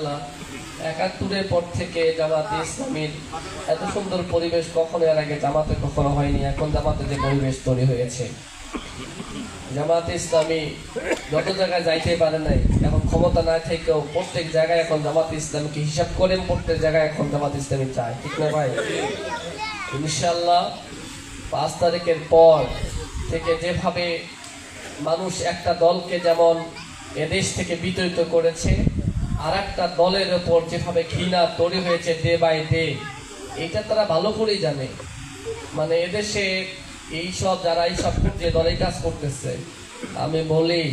ইনশাআল্লাহ। একাত্তরের পর থেকে জামাতে ইসলামীর এত সুন্দর পরিবেশ কখনো এর আগে জামাতে কখনো হয়নি, এখন জামাতে যে পরিবেশ তৈরি হয়েছে। জামাতে ইসলামী যত জায়গায় যাইতে পারে নাই, এখন ক্ষমতা না থেকেও প্রত্যেক জায়গায় এখন জামাতে ইসলামকে হিসাব করেন প্রত্যেক জায়গায় এখন জামাতে ইসলামী চায়, ঠিক না ভাই? ইনশাল্লাহ পাঁচ তারিখের পর থেকে যেভাবে মানুষ একটা দলকে যেমন এদেশ থেকে বিতরিত করেছে আর একটা দলের ওপর যেভাবে ঘৃণা তৈরি হয়েছে ডে বাই ডে, এটা তারা ভালো করেই জানে। মানে এদেশে এইসব, যারা এইসব যে দলে কাজ করতেছে, আমি বলি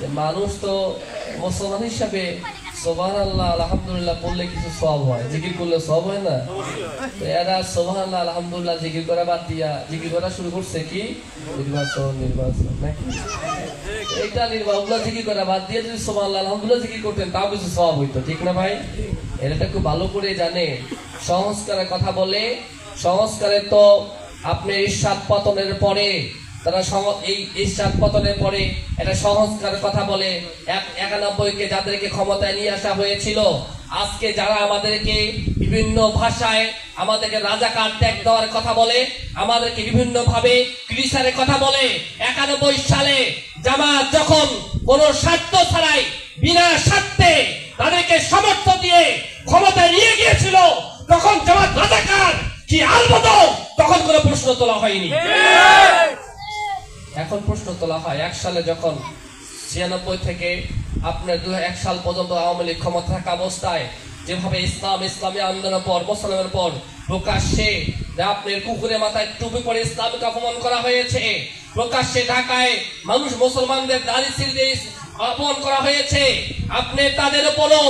যে মানুষ তো মুসলমান হিসাবে সোবান আল্লাহ আলহামদুলিল্লাহ পড়লে কিছু সব হয়। জিকির করলে সব হয় না? তো এরা সোবান আল্লাহ আলহামদুলিল্লাহ জিকির করা বাদ দিয়া জিকির করা শুরু করছে কি? নির্বাচন নির্বাচন, নাকি? এইটা নির্বাচন জিকির করা, বাদ দিয়ে যদি সোবান আল্লাহ আলহামদুলিল্লাহ করতেন, তাও কিছু সব হইতো, ঠিক না ভাই? এটা খুব ভালো করে জানে। সংস্কারের কথা বলে সংস্কারের তো আপনি ঈর্ষাদ পতনের পরে, তারা এই ঈর্ষাদ পতনের পরে একটা সংস্কারের কথা বলে, এক- একানব্বইকে যাদেরকে ক্ষমতায় নিয়ে আসা হয়েছিল, আজকে যারা আমাদেরকে বিভিন্ন ভাষায় আমাদেরকে রাজাকার ত্যাগ দেওয়ার কথা বলে, আমাদেরকে বিভিন্ন ভাবে ক্রিসারের কথা বলে, একানব্বই সালে জামাত যখন কোন স্বার্থ ছাড়াই বিনা স্বার্থে তাদেরকে সমর্থন দিয়ে ক্ষমতায় নিয়ে গিয়েছিল, তখন জামাত রাজাকার কি আলবত তখন কোনো প্রশ্ন তোলা হয়নি। এখন প্রশ্ন তোলা হয়, এক সালে যখন ছিয়ানব্বই থেকে আপনার দু এক সাল পর্যন্ত আওয়ামী লীগ ক্ষমতা থাকা অবস্থায় যেভাবে ইসলাম, ইসলামী আন্দোলনের পর, মুসলমানের পর প্রকাশ্যে আপনার কুকুরের মাথায় টুপি পরে ইসলামকে অপমান করা হয়েছে। প্রকাশ্যে ঢাকায় মানুষ মুসলমানদের দাড়ি ছিঁড়ে দিয়ে অপমান করা হয়েছে। আপনি তাদের উপরও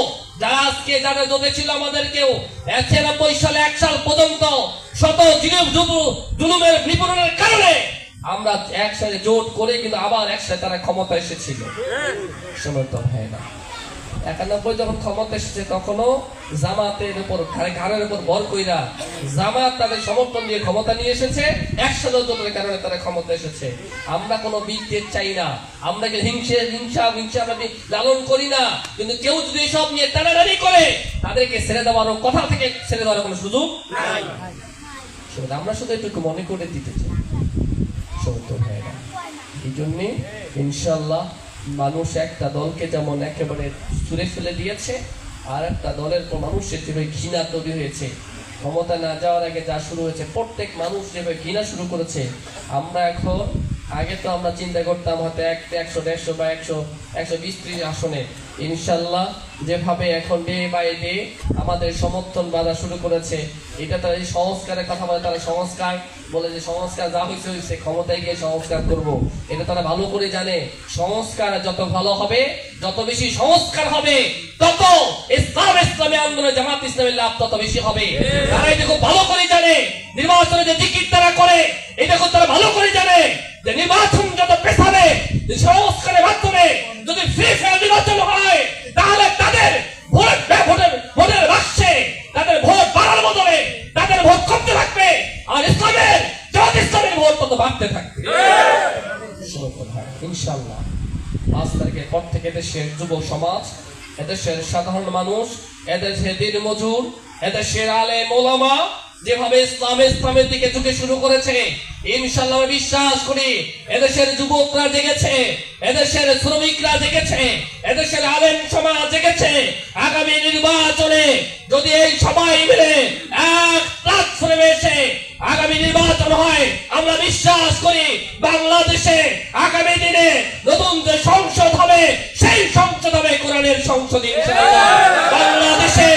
সালে সাল আমরা একসাথে জোট করে কিন্তু আবার একসাথে তারা ক্ষমতা এসেছিল। সমর্থন হয় না। একানব্বই যখন ক্ষমতা এসেছে, তখনও জামাতের উপর ঘাড়ে ঘাড়ের উপর বর কইরা জামাত তাদের সমর্থন দিয়ে ক্ষমতা নিয়ে এসেছে একসাথে জোটের কারণে তারা ক্ষমতা এসেছে। আমরা কোনো বিদ্বেষ চাই না। আমরা হিংসে হিংসা হিংসা আমরা লালন করি না? কিন্তু কেউ যদি এসব নিয়ে টানাটানি করে, তাদেরকে ছেড়ে দেওয়ারও কথা থেকে ছেড়ে দেওয়ার কোনো সুযোগ শুধু আমরা শুধু একটু মনে করে দিতে চাই। সত্য না এই জন্যে ইনশাল্লাহ মানুষ একটা দলকে যেমন একেবারে ছুড়ে ফেলে দিয়েছে, আর একটা দলের পর মানুষের যেভাবে ঘৃণা তৈরি হয়েছে, ক্ষমতা না যাওয়ার আগে যা শুরু হয়েছে, প্রত্যেক মানুষ যেভাবে ঘৃণা শুরু করেছে, আমরা এখন আগে তো আমরা চিন্তা করতাম হয়তো এক একশো, দেড়শো বা একশো একশো বিশ ত্রিশ আসনে। ইনশাল্লাহ যেভাবে এখন ডে বাই ডে আমাদের সমর্থন বাড়া শুরু করেছে, এটা তারা এই সংস্কারের কথা বলে, তারা সংস্কার বলে যে সংস্কার যা হয়েছে হয়েছে ক্ষমতায় গিয়ে সংস্কার করব। এটা তারা ভালো করে জানে। সংস্কার যত ভালো হবে, যত বেশি সংস্কার হবে, তত ইসলাম ইসলামী আন্দোলন জামাত ইসলামের লাভ তত বেশি হবে। তারা এটা খুব ভালো করে জানে। নির্বাচনে যে টিকিট তারা করে, এটা খুব তারা ভালো করে জানে। যে নির্বাচন যত পেছাবে, যে সংস্কারের মাধ্যমে যদি ফ্রি ফেয়ার নির্বাচন হয়, তাহলে তাদের সমাজ, এদেশের সাধারণ মানুষ এদেশের দিন মজুর এদেশের আলে মোলামা যেভাবে ইসলাম ইসলামের দিকে ঝুঁকে শুরু করেছে ইনশাল্লাহ বিশ্বাস করি, এদেশের যুবকরা জেগেছে, এদেশের শ্রমিকরা জেগেছে, এদেশের আলেম সমাজ জেগেছে আগামী নির্বাচনে যদি এই সবাই মিলে এক প্ল্যাটফর্মে এসে আগামী নির্বাচন হয়, আমরা বিশ্বাস করি বাংলাদেশে আগামী দিনে নতুন যে সংসদ হবে, সেই সংসদ হবে কোরআনের সংসদ, ইনশাআল্লাহ। বাংলাদেশে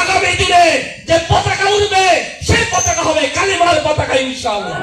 আগামী দিনে যে পতাকা উঠবে সেই পতাকা হবে কালিমার পতাকা ইনশাআল্লাহ।